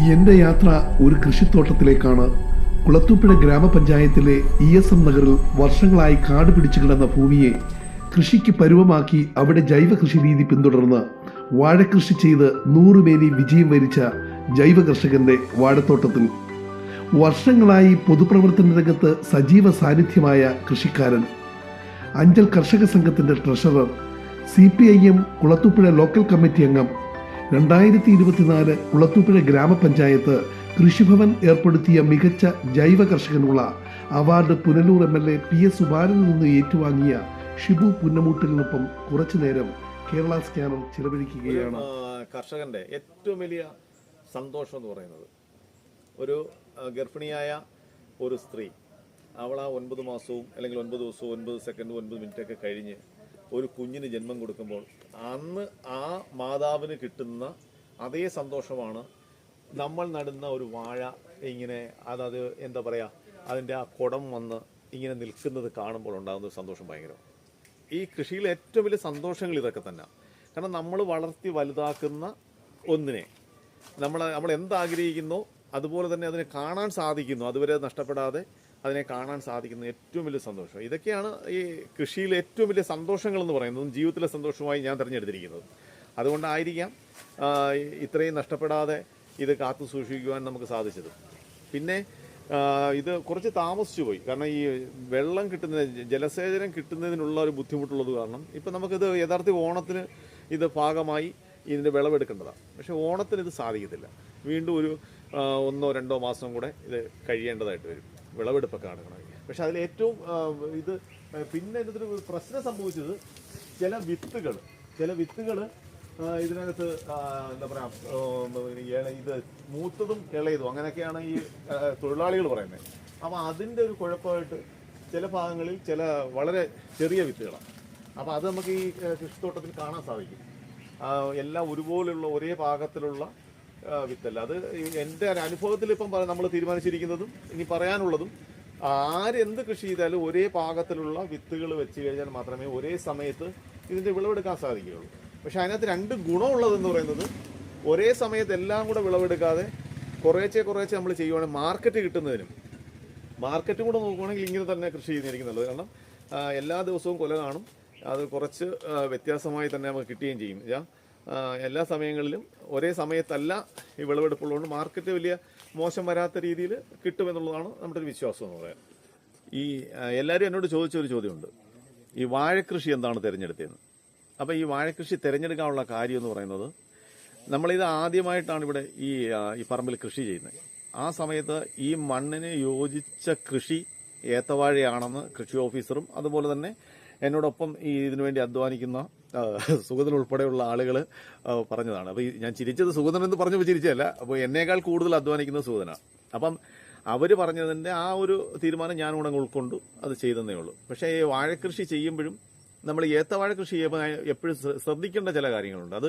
എന്റെ യാത്ര ഒരു കൃഷിത്തോട്ടത്തിലേക്കാണ്. കുളത്തൂപ്പുഴ ഗ്രാമപഞ്ചായത്തിലെ ഇ എസ് എം നഗറിൽ വർഷങ്ങളായി കാട് പിടിച്ചു കിടന്ന ഭൂമിയെ കൃഷിക്ക് പരുവമാക്കി അവിടെ ജൈവ കൃഷി രീതി പിന്തുടർന്ന് വാഴകൃഷി ചെയ്ത് നൂറുമേനി വിജയം വരിച്ച ജൈവ കർഷകന്റെ വാഴത്തോട്ടത്തിൽ. വർഷങ്ങളായി പൊതുപ്രവർത്തന രംഗത്ത് സജീവ സാന്നിധ്യമായ കൃഷിക്കാരൻ. അഞ്ചൽ കർഷക സംഘത്തിന്റെ treasurer C P I M Kulathupuzha local committee അംഗം രണ്ടായിരത്തി ഇരുപത്തിനാല് കുളത്തൂപ്പുഴ ഗ്രാമപഞ്ചായത്ത് കൃഷിഭവൻ ഏർപ്പെടുത്തിയ മികച്ച ജൈവ കർഷകനുള്ള award Punalur M L A P S സുബാലിൽ നിന്ന് ഏറ്റുവാങ്ങിയ ഷിബു പുന്നമൂട്ടലിനൊപ്പം കുറച്ചുനേരം കേരള സ്കാനർ ചിലവഴിക്കുകയാണ്. കർഷകന്റെ ഏറ്റവും വലിയ സന്തോഷം എന്ന് പറയുന്നത് ഒരു ഗർഭിണിയായ ഒരു സ്ത്രീ അവൾ ആ ഒൻപത് മാസവും അല്ലെങ്കിൽ ഒൻപത് ദിവസവും ഒൻപത് സെക്കൻഡും ഒൻപത് മിനിറ്റൊക്കെ കഴിഞ്ഞ് ഒരു കുഞ്ഞിന് ജന്മം കൊടുക്കുമ്പോൾ അന്ന് ആ മാതാവിന് കിട്ടുന്ന അതേ സന്തോഷമാണ് നമ്മൾ നടുന്ന ഒരു വാഴ ഇങ്ങനെ അതത് എന്താ പറയുക അതിന്റെ ആ കുടം വന്ന് ഇങ്ങനെ നിൽക്കുന്നത് കാണുമ്പോൾ ഉണ്ടാകുന്ന ഒരു സന്തോഷം ഭയങ്കരമാണ് ഈ കൃഷിയിൽ ഏറ്റവും വലിയ സന്തോഷങ്ങൾ ഇതൊക്കെ തന്നെ. കാരണം നമ്മൾ വളർത്തി വലുതാക്കുന്ന ഒന്നിനെ നമ്മൾ നമ്മൾ എന്താഗ്രഹിക്കുന്നോ അതുപോലെ തന്നെ അതിനെ കാണാൻ സാധിക്കുന്നു അതുവരെ നഷ്ടപ്പെടാതെ അതിനെ കാണാൻ സാധിക്കുന്നത് ഏറ്റവും വലിയ സന്തോഷം. ഇതൊക്കെയാണ് ഈ കൃഷിയിലെ ഏറ്റവും വലിയ സന്തോഷങ്ങൾ എന്ന് പറയുന്നതും ജീവിതത്തിലെ സന്തോഷമായി ഞാൻ തിരഞ്ഞെടുത്തിരിക്കുന്നത്. അതുകൊണ്ടായിരിക്കാം ഇത്രയും നഷ്ടപ്പെടാതെ ഇത് കാത്തു സൂക്ഷിക്കുവാൻ നമുക്ക് സാധിച്ചത്. പിന്നെ ഇത് കുറച്ച് താമസിച്ചു പോയി. കാരണം ഈ വെള്ളം കിട്ടുന്ന ജലസേചനം കിട്ടുന്നതിനുള്ള ഒരു ബുദ്ധിമുട്ടുള്ളത് കാരണം ഇപ്പം നമുക്കിത് യഥാർത്ഥ ഓണത്തിന് ഇത് ഭാഗമായി ഇതിന്റെ വിളവെടുക്കേണ്ടതാണ്. പക്ഷേ ഓണത്തിന് ഇത് സാധിക്കത്തില്ല. വീണ്ടും ഒരു ഒന്നോ രണ്ടോ മാസം കൂടെ ഇത് കഴിയേണ്ടതായിട്ട് വരും. വിളവെടുപ്പൊക്കെ നടക്കണമെങ്കിൽ. പക്ഷെ അതിൽ ഏറ്റവും ഇത് പിന്നെ ഇതിനൊരു പ്രശ്നം സംഭവിച്ചത് ചില വിത്തുകൾ ചില വിത്തുകൾ ഇതിനകത്ത് എന്താ പറയാ ഇത് മൂത്തതും ഇളയതും അങ്ങനെയൊക്കെയാണ് ഈ തൊഴിലാളികൾ പറയുന്നത്. അപ്പോൾ അതിന്റെ ഒരു കുഴപ്പമായിട്ട് ചില ഭാഗങ്ങളിൽ ചില വളരെ ചെറിയ വിത്തുകളാണ്. അപ്പോൾ അത് നമുക്ക് ഈ കൃഷിത്തോട്ടത്തിൽ കാണാൻ സാധിക്കും. എല്ലാം ഒരുപോലെയുള്ള ഒരേ പാകത്തിലുള്ള ആ, വിത്തല്ല. അത് എന്റെ അനുഭവത്തിൽ ഇപ്പം നമ്മൾ തീരുമാനിച്ചിരിക്കുന്നതും ഇനി പറയാനുള്ളതും ആരെന്ത് കൃഷി ചെയ്താലും ഒരേ പാകത്തിലുള്ള വിത്തുകൾ വെച്ച് കഴിഞ്ഞാൽ മാത്രമേ ഒരേ സമയത്ത് ഇതിന്റെ വിളവെടുക്കാൻ സാധിക്കുകയുള്ളൂ. പക്ഷെ അതിനകത്ത് രണ്ട് ഗുണമുള്ളതെന്ന് പറയുന്നത് ഒരേ സമയത്ത് എല്ലാം കൂടെ വിളവെടുക്കാതെ കുറേച്ചെ കുറേച്ചെ നമ്മൾ ചെയ്യുവാണെങ്കിൽ മാർക്കറ്റ് കിട്ടുന്നതിനും മാർക്കറ്റും കൂടെ നോക്കുവാണെങ്കിൽ ഇങ്ങനെ തന്നെ കൃഷി ചെയ്യുന്നതായിരിക്കും നല്ലത് കാരണം എല്ലാ ദിവസവും കൊല കാണും. അത് കുറച്ച് വ്യത്യാസമായി തന്നെ നമുക്ക് കിട്ടുകയും ചെയ്യും. എല്ലാ സമയങ്ങളിലും ഒരേ സമയത്തല്ല ഈ വിളവെടുപ്പുള്ളതുകൊണ്ട് മാർക്കറ്റ് വലിയ മോശം വരാത്ത രീതിയിൽ കിട്ടുമെന്നുള്ളതാണ് നമ്മുടെ ഒരു വിശ്വാസം എന്ന് പറയാം. ഈ എല്ലാവരും എന്നോട് ചോദിച്ച ഒരു ചോദ്യമുണ്ട്. ഈ വാഴക്കൃഷി എന്താണ് തിരഞ്ഞെടുത്തതെന്ന്? അപ്പോൾ ഈ വാഴക്കൃഷി തിരഞ്ഞെടുക്കാനുള്ള കാര്യം എന്ന് പറയുന്നത് നമ്മളിത് ആദ്യമായിട്ടാണ് ഇവിടെ ഈ ഈ പറമ്പിൽ കൃഷി ചെയ്യുന്നത്. ആ സമയത്ത് ഈ മണ്ണിന് യോജിച്ച കൃഷി ഏത്തവാഴയാണെന്ന് കൃഷി ഓഫീസറും അതുപോലെ തന്നെ എന്നോടൊപ്പം ഈ ഇതിനുവേണ്ടി അധ്വാനിക്കുന്ന സുഗതൻ ഉൾപ്പെടെയുള്ള ആളുകൾ പറഞ്ഞതാണ്. അപ്പോൾ ഞാൻ ചിരിച്ചത് സുഗതൻ എന്ന് പറഞ്ഞപ്പോൾ ചിരിച്ചതല്ല. അപ്പോൾ എന്നേക്കാൾ കൂടുതൽ അധ്വാനിക്കുന്നത് സുഗതനാണ് അപ്പം അവർ പറഞ്ഞതിന്റെ ആ ഒരു തീരുമാനം ഞാൻ അങ്ങ് ഉൾക്കൊണ്ടു. അത് ചെയ്തെന്നേ ഉള്ളൂ. പക്ഷേ ഈ വാഴക്കൃഷി ചെയ്യുമ്പോഴും നമ്മൾ ഏത്തവാഴ കൃഷി ചെയ്യുമ്പോൾ എപ്പോഴും ശ്രദ്ധിക്കേണ്ട ചില കാര്യങ്ങളുണ്ട്. അത്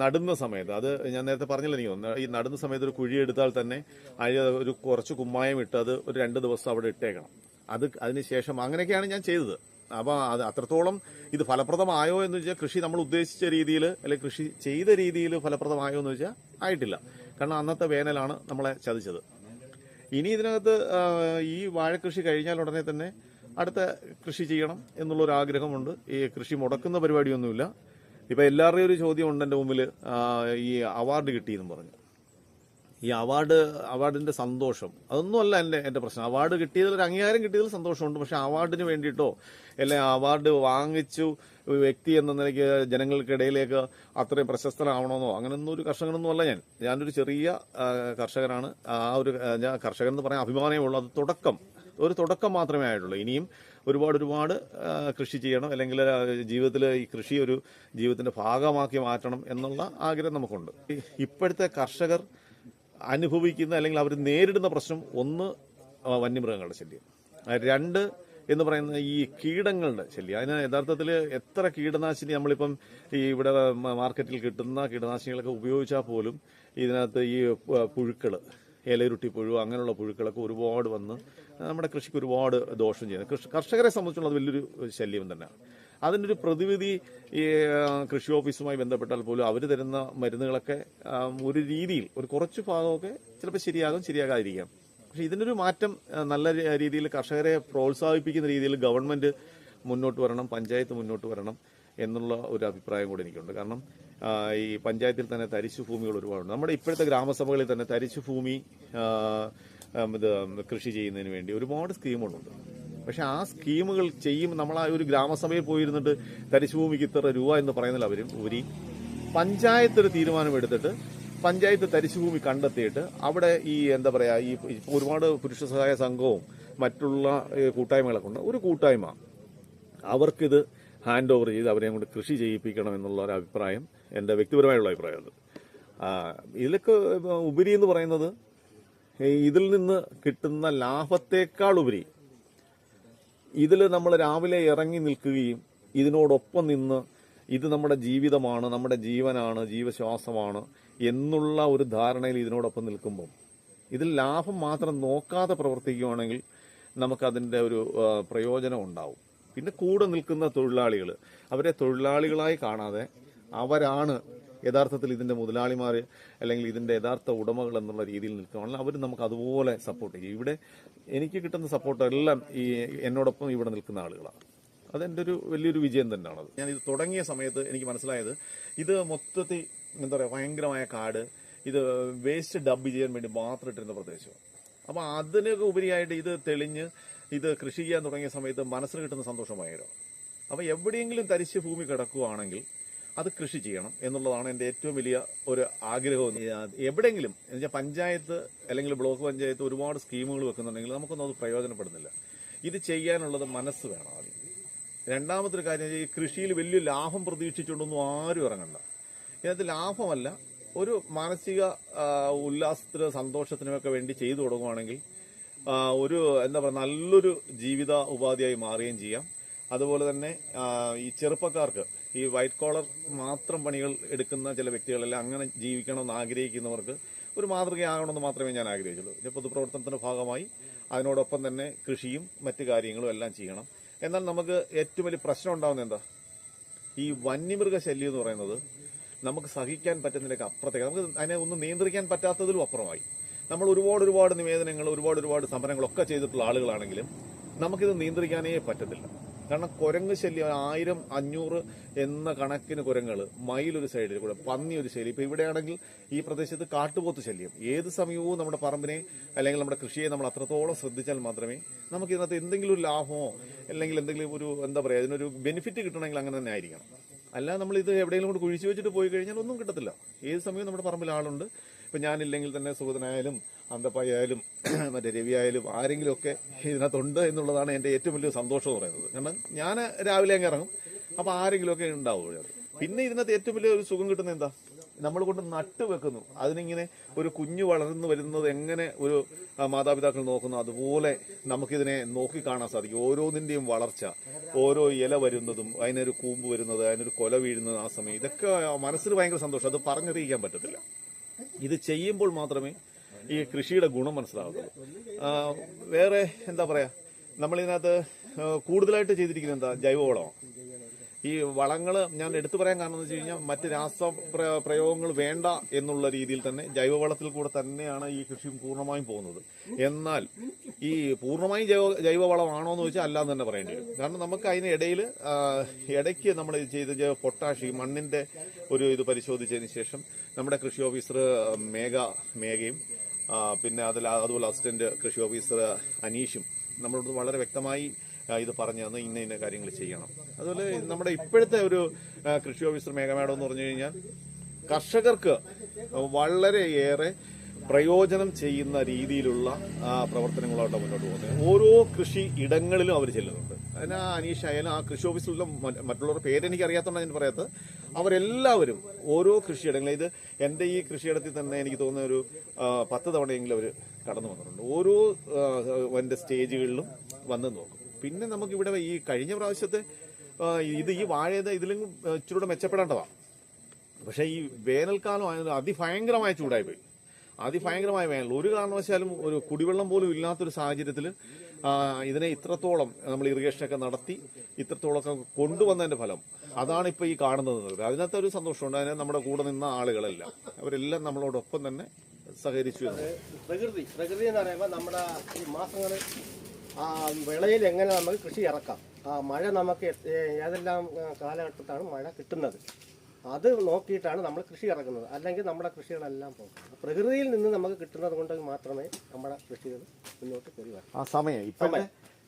നടുന്ന സമയത്ത് അത് ഞാൻ നേരത്തെ പറഞ്ഞില്ല നീ ഒന്ന് ഈ നടുന്ന സമയത്ത് ഒരു കുഴി എടുത്താൽ തന്നെ അതിൽ ഒരു കുറച്ച് കുമ്മായം ഇട്ട് അത് ഒരു രണ്ട് ദിവസം അവിടെ ഇട്ടേക്കണം. അത് അതിന് ശേഷം അങ്ങനെയൊക്കെയാണ് ഞാൻ ചെയ്തത്. അപ്പോൾ അത് അത്രത്തോളം ഇത് ഫലപ്രദമായോ എന്ന് വെച്ചാൽ കൃഷി നമ്മൾ ഉദ്ദേശിച്ച രീതിയിൽ അല്ലെങ്കിൽ കൃഷി ചെയ്ത രീതിയിൽ ഫലപ്രദമായോ എന്ന് വെച്ചാൽ ആയിട്ടില്ല. കാരണം അന്നത്തെ വേനലാണ് നമ്മളെ ചതിച്ചത്. ഇനി ഇതിനകത്ത് ഈ വാഴക്കൃഷി കഴിഞ്ഞാൽ ഉടനെ തന്നെ അടുത്ത കൃഷി ചെയ്യണം എന്നുള്ള ഒരു ആഗ്രഹമുണ്ട്. ഈ കൃഷി മുടക്കുന്ന പരിപാടിയൊന്നുമില്ല. ഇപ്പം എല്ലാവരുടെയും ഒരു ചോദ്യം ഉണ്ട് എന്റെ മുമ്പിൽ ഈ അവാർഡ് കിട്ടിയെന്നും പറഞ്ഞു. ഈ അവാർഡ് അവാർഡിന്റെ സന്തോഷം. അതൊന്നുമല്ല എന്റെ എന്റെ പ്രശ്നം. അവാർഡ് കിട്ടിയതിൽ ഒരു അംഗീകാരം കിട്ടിയതിൽ സന്തോഷമുണ്ട്. പക്ഷെ അവാർഡിന് വേണ്ടിയിട്ടോ അല്ലെങ്കിൽ അവാർഡ് വാങ്ങിച്ചു വ്യക്തി എന്ന നിലയ്ക്ക് ജനങ്ങൾക്കിടയിലേക്ക് അത്രയും പ്രശസ്തനാവണമെന്നോ അങ്ങനെയൊന്നും ഒരു കർഷകനൊന്നും അല്ല ഞാൻ. ഞാനൊരു ചെറിയ കർഷകനാണ്. ആ ഒരു ഞാൻ കർഷകൻ എന്ന് പറയാൻ അഭിമാനമേ ഉള്ളൂ. അത് തുടക്കം. ഒരു തുടക്കം മാത്രമേ ആയിട്ടുള്ളൂ. ഇനിയും ഒരുപാട് ഒരുപാട് കൃഷി ചെയ്യണം. അല്ലെങ്കിൽ ജീവിതത്തിൽ ഈ കൃഷി ഒരു ജീവിതത്തിന്റെ ഭാഗമാക്കി മാറ്റണം എന്നുള്ള ആഗ്രഹം നമുക്കുണ്ട്. ഇപ്പോഴത്തെ കർഷകർ അനുഭവിക്കുന്ന അല്ലെങ്കിൽ അവർ നേരിടുന്ന പ്രശ്നം ഒന്ന് വന്യമൃഗങ്ങളുടെ ശല്യം. രണ്ട് എന്ന് പറയുന്ന ഈ കീടങ്ങളുടെ ശല്യം. അതിന് യഥാർത്ഥത്തിൽ എത്ര കീടനാശിനി നമ്മളിപ്പം ഈ ഇവിടെ മാർക്കറ്റിൽ കിട്ടുന്ന കീടനാശിനികളൊക്കെ ഉപയോഗിച്ചാൽ പോലും ഇതിനകത്ത് ഈ പുഴുക്കൾ ഇലയുരുട്ടി പുഴു അങ്ങനെയുള്ള പുഴുക്കളൊക്കെ ഒരുപാട് വന്ന് നമ്മുടെ കൃഷിക്ക് ഒരുപാട് ദോഷം ചെയ്യുന്നത് കർഷകരെ സംബന്ധിച്ചുള്ള അത് വലിയൊരു ശല്യം തന്നെയാണ്. അതിന്റെ ഒരു പ്രതിവിധി ഈ കൃഷി ഓഫീസുമായി ബന്ധപ്പെട്ടാൽ പോലും അവർ തരുന്ന മരുന്നുകളൊക്കെ ഒരു രീതിയിൽ ഒരു കുറച്ച് ഭാഗമൊക്കെ ചിലപ്പോൾ ശരിയാകും ശരിയാകാതിരിക്കാം. പക്ഷെ ഇതിനൊരു മാറ്റം നല്ല രീതിയിൽ കർഷകരെ പ്രോത്സാഹിപ്പിക്കുന്ന രീതിയിൽ ഗവൺമെന്റ് മുന്നോട്ട് വരണം പഞ്ചായത്ത് മുന്നോട്ട് വരണം എന്നുള്ള ഒരു അഭിപ്രായം കൂടി എനിക്കുണ്ട്. കാരണം ഈ പഞ്ചായത്തിൽ തന്നെ തരിശു ഭൂമികൾ ഒരുപാടുണ്ട്. നമ്മുടെ ഇപ്പോഴത്തെ ഗ്രാമസഭകളിൽ തന്നെ തരിശു ഭൂമി ഇത് കൃഷി ചെയ്യുന്നതിന് വേണ്ടി ഒരുപാട് സ്കീമുകളുണ്ട്. പക്ഷെ ആ സ്കീമുകൾ ചെയ്യുമ്പോൾ നമ്മൾ ആ ഒരു ഗ്രാമസഭയിൽ പോയിരുന്നിട്ട് തരിശുഭൂമിക്ക് ഇത്ര രൂപ എന്ന് പറയുന്നില്ല അവരും ഉപരി പഞ്ചായത്ത് ഒരു തീരുമാനമെടുത്തിട്ട് പഞ്ചായത്ത് തരിശുഭൂമി കണ്ടെത്തിയിട്ട് അവിടെ ഈ എന്താ പറയുക ഈ ഒരുപാട് പുരുഷ സഹായ സംഘവും മറ്റുള്ള കൂട്ടായ്മകളൊക്കെ ഉണ്ട്. ഒരു കൂട്ടായ്മ. അവർക്കിത് ഹാൻഡ് ഓവർ ചെയ്ത് അവരെയും കൊണ്ട് കൃഷി ചെയ്യിപ്പിക്കണം എന്നുള്ള ഒരു അഭിപ്രായം എന്റെ വ്യക്തിപരമായുള്ള അഭിപ്രായമാണ്. ഇതിലൊക്കെ ഉപരി എന്ന് പറയുന്നത് ഇതിൽ നിന്ന് കിട്ടുന്ന ലാഭത്തേക്കാൾ ഉപരി ഇതിൽ നമ്മൾ രാവിലെ ഇറങ്ങി നിൽക്കുകയും ഇതിനോടൊപ്പം നിന്ന് ഇത് നമ്മുടെ ജീവിതമാണ് നമ്മുടെ ജീവനാണ് ജീവശ്വാസമാണ് എന്നുള്ള ഒരു ധാരണയിൽ ഇതിനോടൊപ്പം നിൽക്കുമ്പോൾ ഇതിൽ ലാഭം മാത്രം നോക്കാതെ പ്രവർത്തിക്കുകയാണെങ്കിൽ നമുക്കതിന്റെ ഒരു പ്രയോജനം ഉണ്ടാവും. പിന്നെ കൂടെ നിൽക്കുന്ന തൊഴിലാളികൾ അവരെ തൊഴിലാളികളായി കാണാതെ അവരാണ് യഥാർത്ഥത്തിൽ ഇതിന്റെ മുതലാളിമാർ അല്ലെങ്കിൽ ഇതിന്റെ യഥാർത്ഥ ഉടമകൾ എന്നുള്ള രീതിയിൽ നിൽക്കുകയാണെങ്കിൽ അവർ നമുക്ക് അതുപോലെ സപ്പോർട്ട് ചെയ്യും. ഇവിടെ എനിക്ക് കിട്ടുന്ന സപ്പോർട്ട് എല്ലാം ഈ എന്നോടൊപ്പം ഇവിടെ നിൽക്കുന്ന ആളുകളാണ്. അതെന്റെ ഒരു വലിയൊരു വിജയം തന്നെയാണത് ഞാൻ ഇത് തുടങ്ങിയ സമയത്ത് എനിക്ക് മനസ്സിലായത് ഇത് മൊത്തത്തിൽ എന്താ പറയുക ഭയങ്കരമായ കാട്. ഇത് വേസ്റ്റ് ഡബ് ചെയ്യാൻ വേണ്ടി മാത്രം ഇട്ടിരുന്ന പ്രദേശം അപ്പോൾ അതിനൊക്കെ ഉപരിയായിട്ട് ഇത് തെളിഞ്ഞ് ഇത് കൃഷി ചെയ്യാൻ തുടങ്ങിയ സമയത്ത് മനസ്സിന് കിട്ടുന്ന സന്തോഷം അപ്പോൾ എവിടെയെങ്കിലും തരിശ് ഭൂമി കിടക്കുകയാണെങ്കിൽ അത് കൃഷി ചെയ്യണം എന്നുള്ളതാണ് എന്റെ ഏറ്റവും വലിയ ഒരു ആഗ്രഹം. എവിടെയെങ്കിലും എന്നുവെച്ചാൽ പഞ്ചായത്ത് അല്ലെങ്കിൽ ബ്ലോക്ക് പഞ്ചായത്ത് ഒരുപാട് സ്കീമുകൾ വെക്കുന്നുണ്ടെങ്കിൽ നമുക്കൊന്നും അത് പ്രയോജനപ്പെടുന്നില്ല. ഇത് ചെയ്യാനുള്ളത് മനസ്സ് വേണം ആദ്യം. രണ്ടാമത്തൊരു കാര്യം ഈ കൃഷിയിൽ വലിയ ലാഭം പ്രതീക്ഷിച്ചുകൊണ്ടൊന്നും ആരും ഇറങ്ങണ്ട. ഇതിനകത്ത് ലാഭമല്ല ഒരു മാനസിക ഉല്ലാസത്തിനും സന്തോഷത്തിനുമൊക്കെ വേണ്ടി ചെയ്തു തുടങ്ങുവാണെങ്കിൽ ഒരു എന്താ പറയുക നല്ലൊരു ജീവിത ഉപാധിയായി മാറുകയും ചെയ്യാം. അതുപോലെ തന്നെ ഈ ചെറുപ്പക്കാർക്ക് ഈ വൈറ്റ് കോളർ മാത്രം പണികൾ എടുക്കുന്ന ചില വ്യക്തികളെല്ലാം അങ്ങനെ ജീവിക്കണമെന്ന് ആഗ്രഹിക്കുന്നവർക്ക് ഒരു മാതൃകയാകണമെന്ന് മാത്രമേ ഞാൻ ആഗ്രഹിച്ചുള്ളൂ. ഇതിന്റെ പൊതുപ്രവർത്തനത്തിന്റെ ഭാഗമായി അതിനോടൊപ്പം തന്നെ കൃഷിയും മറ്റു കാര്യങ്ങളും എല്ലാം ചെയ്യണം. എന്നാൽ നമുക്ക് ഏറ്റവും വലിയ പ്രശ്നം ഉണ്ടാകുന്നത് എന്താ? ഈ വന്യമൃഗ ശല്യം എന്ന് പറയുന്നത് നമുക്ക് സഹിക്കാൻ പറ്റുന്നതിലേക്ക് അപ്പുറത്തേക്ക് നമുക്ക് അതിനെ ഒന്നും നിയന്ത്രിക്കാൻ പറ്റാത്തതിലും അപ്പുറമായി. നമ്മൾ ഒരുപാട് ഒരുപാട് നിവേദനങ്ങൾ ഒരുപാട് ഒരുപാട് സമരങ്ങളൊക്കെ ചെയ്തിട്ടുള്ള ആളുകളാണെങ്കിലും നമുക്കിത് നിയന്ത്രിക്കാനേ പറ്റത്തില്ല. കാരണം കുരങ്ങ് ശല്യം ആയിരം അഞ്ഞൂറ് എന്ന കണക്കിന് കുരങ്ങൾ മയിലൊരു സൈഡിൽ കൂടെ പന്നി ഒരു ശല്യം ഇപ്പൊ ഇവിടെയാണെങ്കിൽ ഈ പ്രദേശത്ത് കാട്ടുപോത്ത് ശല്യം. ഏത് സമയവും നമ്മുടെ പറമ്പിനെ അല്ലെങ്കിൽ നമ്മുടെ കൃഷിയെ നമ്മൾ അത്രത്തോളം ശ്രദ്ധിച്ചാൽ മാത്രമേ നമുക്ക് ഇതിനകത്ത് എന്തെങ്കിലും ഒരു ലാഭമോ അല്ലെങ്കിൽ എന്തെങ്കിലും ഒരു എന്താ പറയുക അതിനൊരു ബെനിഫിറ്റ് കിട്ടണമെങ്കിൽ അങ്ങനെ തന്നെ ആയിരിക്കണം. അല്ല നമ്മൾ ഇത് എവിടെയെങ്കിലും കൊണ്ട് കുഴിച്ചു വെച്ചിട്ട് പോയി കഴിഞ്ഞാൽ ഒന്നും കിട്ടത്തില്ല. ഏത് സമയവും നമ്മുടെ പറമ്പിൽ ആളുണ്ട്. ഇപ്പൊ ഞാനില്ലെങ്കിൽ തന്നെ അന്തപ്പായാലും മറ്റേ രവി ആയാലും ആരെങ്കിലും ഒക്കെ ഇതിനകത്തുണ്ട് എന്നുള്ളതാണ് എന്റെ ഏറ്റവും വലിയ സന്തോഷം എന്ന് പറയുന്നത്. കാരണം ഞാൻ രാവിലെ അങ്ങ് ഇറങ്ങും. അപ്പോൾ ആരെങ്കിലുമൊക്കെ ഉണ്ടാവും പിന്നെ ഇതിനകത്ത് ഏറ്റവും വലിയ ഒരു സുഖം കിട്ടുന്നത് എന്താ? നമ്മൾ കൊണ്ട് നട്ട് വെക്കുന്നു. അതിനിങ്ങനെ ഒരു കുഞ്ഞു വളർന്നു വരുന്നത് എങ്ങനെ ഒരു മാതാപിതാക്കൾ നോക്കുന്നു അതുപോലെ നമുക്കിതിനെ നോക്കി കാണാൻ സാധിക്കും. ഓരോന്നിന്റെയും വളർച്ച ഓരോ ഇല വരുന്നതും അതിനൊരു കൂമ്പ് വരുന്നത് അതിനൊരു കൊല വീഴുന്നത് ആ സമയം ഇതൊക്കെ മനസ്സിന് ഭയങ്കര സന്തോഷം. അത് പറഞ്ഞറിയിക്കാൻ പറ്റത്തില്ല. ഇത് ചെയ്യുമ്പോൾ മാത്രമേ ഈ കൃഷിയുടെ ഗുണം മനസ്സിലാവുന്നത്. വേറെ എന്താ പറയാ? നമ്മളിതിനകത്ത് കൂടുതലായിട്ട് ചെയ്തിരിക്കുന്നത് എന്താ? ജൈവവളമാണ് ഈ വളങ്ങൾ ഞാൻ എടുത്തു പറയാൻ കാരണം എന്ന് വെച്ച് കഴിഞ്ഞാൽ മറ്റ് രാസ പ്രയോഗങ്ങൾ വേണ്ട എന്നുള്ള രീതിയിൽ തന്നെ ജൈവവളത്തിൽ കൂടെ തന്നെയാണ് ഈ കൃഷിയും പൂർണമായും പോകുന്നത്. എന്നാൽ ഈ പൂർണമായും ജൈവ ജൈവവളമാണോ എന്ന് ചോദിച്ചാൽ അല്ലാന്ന് തന്നെ പറയേണ്ടി വരും. കാരണം നമുക്ക് അതിന് ഇടയിൽ ഇടയ്ക്ക് നമ്മൾ ചെയ്ത പൊട്ടാഷി മണ്ണിന്റെ ഒരു ഇത് പരിശോധിച്ചതിന് ശേഷം നമ്മുടെ കൃഷി ഓഫീസർ മേഘ മേഘയും പിന്നെ അതിൽ അതുപോലെ അസിസ്റ്റന്റ് കൃഷി ഓഫീസർ അനീഷും നമ്മളോട് വളരെ വ്യക്തമായി ഇത് പറഞ്ഞു തന്ന് ഇന്ന ഇന്ന കാര്യങ്ങൾ ചെയ്യണം. അതുപോലെ നമ്മുടെ ഇപ്പോഴത്തെ ഒരു കൃഷി ഓഫീസർ മേഘമേടം എന്ന് പറഞ്ഞു കഴിഞ്ഞാൽ കർഷകർക്ക് വളരെയേറെ പ്രയോജനം ചെയ്യുന്ന രീതിയിലുള്ള പ്രവർത്തനങ്ങളോട്ട് മുന്നോട്ട് പോകുന്നത് ഓരോ കൃഷി ഇടങ്ങളിലും അവർ ചെല്ലുന്നുണ്ട്. അതിന് അനീഷ് ആയാലും ആ കൃഷി ഓഫീസിലുള്ള മറ്റുള്ളവരുടെ പേരെനിക്ക് അറിയാത്തതുകൊണ്ട് ഞാൻ പറയാത്തത്. അവരെല്ലാവരും ഓരോ കൃഷിയിടങ്ങളും ഇത് എന്റെ ഈ കൃഷിയിടത്തിൽ തന്നെ എനിക്ക് തോന്നുന്ന ഒരു പത്ത് തവണയെങ്കിലും അവർ കടന്നു വന്നിട്ടുണ്ട്. ഓരോ എന്റെ സ്റ്റേജുകളിലും വന്ന് നോക്കും. പിന്നെ നമുക്കിവിടെ ഈ കഴിഞ്ഞ പ്രാവശ്യത്തെ ഇത് ഈ വാഴയത് ഇതിലും ഇച്ചിരൂടെ മെച്ചപ്പെടേണ്ടതാണ്. പക്ഷേ ഈ വേനൽക്കാലം ആയത് അതിഭയങ്കരമായ ചൂടായി പോയി. അതിഭയങ്കരമായ വേനൽ. ഒരു കാരണവശാലും ഒരു കുടിവെള്ളം പോലും ഇല്ലാത്തൊരു സാഹചര്യത്തിൽ ഇതിനെ ഇത്രത്തോളം നമ്മൾ ഇറിഗേഷനൊക്കെ നടത്തി ഇത്രത്തോളമൊക്കെ കൊണ്ടുവന്നതിന്റെ ഫലം. അതാണ് ഇപ്പോൾ ഈ കാണുന്നത്. അതിനകത്ത് ഒരു സന്തോഷമുണ്ട്. അതിനെ നമ്മുടെ കൂടെ നിന്ന ആളുകളെല്ലാം. അവരെല്ലാം നമ്മളോടൊപ്പം തന്നെ സഹകരിച്ചു പ്രകൃതി പ്രകൃതി എന്ന് പറയുമ്പോൾ നമ്മുടെ ഈ മാസങ്ങൾ ആ വിളയിൽ എങ്ങനെ നമുക്ക് കൃഷി ഇറക്കാം? ആ മഴ നമുക്ക് ഏതെല്ലാം കാലഘട്ടത്താണ് മഴ കിട്ടുന്നത്? അത് നോക്കിയിട്ടാണ് നമ്മൾ കൃഷി ഇറക്കുന്നത്. അല്ലെങ്കിൽ നമ്മുടെ കൃഷികളെല്ലാം പോകും പ്രകൃതിയിൽ നിന്ന് നമുക്ക് കിട്ടുന്നത് കൊണ്ട് മാത്രമേ നമ്മുടെ കൃഷികൾ മുന്നോട്ട് ആ സമയം. ഇപ്പോഴത്തെ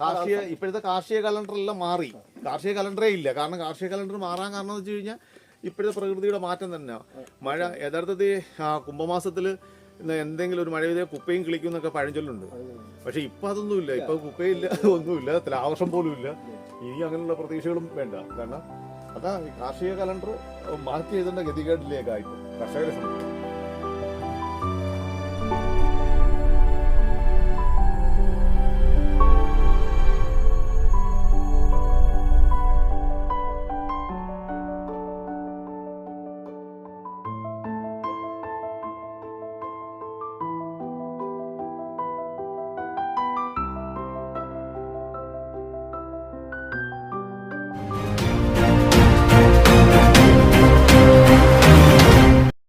കാർഷിക ഇപ്പോഴത്തെ കാർഷിക കലണ്ടറെല്ലാം മാറി. കാർഷിക കലണ്ടറേ ഇല്ല. കാരണം കാർഷിക കലണ്ടർ മാറാൻ കാരണം എന്ന് വെച്ച് കഴിഞ്ഞാൽ ഇപ്പോഴത്തെ പ്രകൃതിയുടെ മാറ്റം തന്നെ മഴ യഥാർത്ഥത്തിൽ ആ കുംഭമാസത്തിൽ എന്തെങ്കിലും ഒരു മഴ പെയ്താൽ കുപ്പയും കിളിക്കും എന്നൊക്കെ പഴഞ്ചൊല്ലുണ്ട്. പക്ഷെ ഇപ്പം അതൊന്നുമില്ല. ഇപ്പം കുപ്പയില്ല ഒന്നുമില്ല. ത്രാവർഷം പോലും ഇല്ല ഇനി അങ്ങനെയുള്ള പ്രതീക്ഷകളും വേണ്ട. കാരണം അതാ കാർഷിക കലണ്ടർ മാറ്റി എഴുതേണ്ട ഗതികേടിലേക്കായിട്ട് കർഷകരെ സംബന്ധിച്ച്.